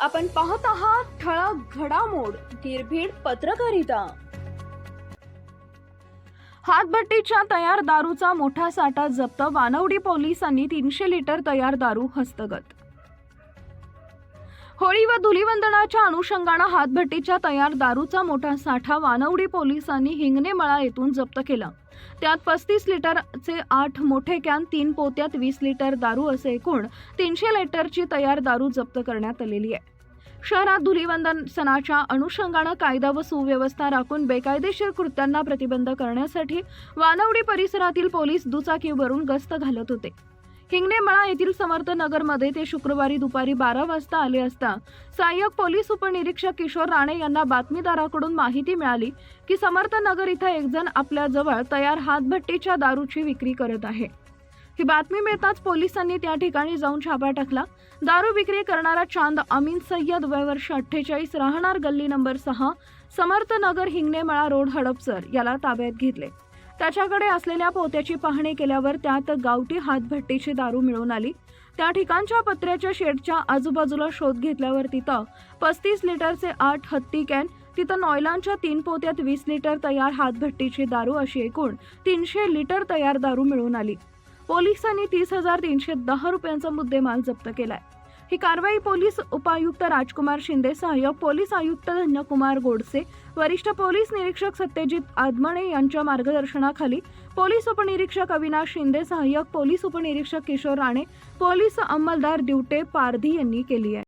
आपण पाहत आहात ठळक घडामोड निर्भीड पत्रकारिता. हातभट्टीच्या तयार दारूचा मोठा साठा जप्त वानवडी पोलिसांनी तीनशे लिटर तयार दारू हस्तगत होळी व धुलीवंदनाच्या अनुषंगानं हातभट्टीच्या तयार दारूचा मोठा साठा वानवडी पोलिसांनी हिंगणेमळा येथून जप्त केला. त्यात पस्तीस लिटरचे आठ मोठे कॅन तीन पोत्यात वीस लिटर दारू असे एकूण तीनशे लिटरची तयार दारू जप्त करण्यात आलेली आहे. शहरात धुलीवंदन सणाच्या अनुषंगानं कायदा व सुव्यवस्था राखून बेकायदेशीर कृत्यांना प्रतिबंध करण्यासाठी वानवडी परिसरातील पोलीस दुचाकीवरून गस्त घालत होते. हिंगणेमळा येथील समर्थ नगरमध्ये ते शुक्रवारी दुपारी बारा वाजता आले असता सहाय्यक पोलीस उपनिरीक्षक किशोर राणे यांना बातमीदाराकडून माहिती मिळाली की समर्थ नगर इथं एकजण आपल्याजवळ आपल्या जवळ तयार हातभट्टीच्या दारूची विक्री करत आहे. ही बातमी मिळताच पोलिसांनी त्या ठिकाणी जाऊन छापा टाकला. दारू विक्री करणारा चांद अमीन सय्यद वय वर्ष अठ्ठेचाळीस राहणार गल्ली नंबर सहा समर्थ नगर हिंगणेमळा रोड हडपसर याला ताब्यात घेतले. त्याच्याकडे असलेल्या पोत्याची पाहणी केल्यावर त्यात गावठी हातभट्टीची दारू मिळून आली. त्या ठिकाणच्या पत्र्याच्या शेडच्या आजूबाजूला शोध घेतल्यावर तिथं पस्तीस लिटरचे आठ हत्ती कॅन तिथं नॉयलांच्या तीन पोत्यात वीस लिटर तयार हातभट्टीची दारू अशी एकूण तीनशे लिटर तयार दारू मिळून आली. पोलिसांनी तीस हजार तीनशे दहा रुपयांचा मुद्देमाल जप्त केलाय. ही कारवाई पोलीस उपायुक्त राजकुमार शिंदे सहाय्यक पोलीस आयुक्त धन्यकुमार गोडसे वरिष्ठ पोलीस निरीक्षक सत्यजित आदमणे यांच्या मार्गदर्शनाखाली पोलीस उपनिरीक्षक अविनाश शिंदे सहाय्यक पोलीस उपनिरीक्षक किशोर राणे पोलीस अंमलदार दिवटे पारधी यांनी केली आहे.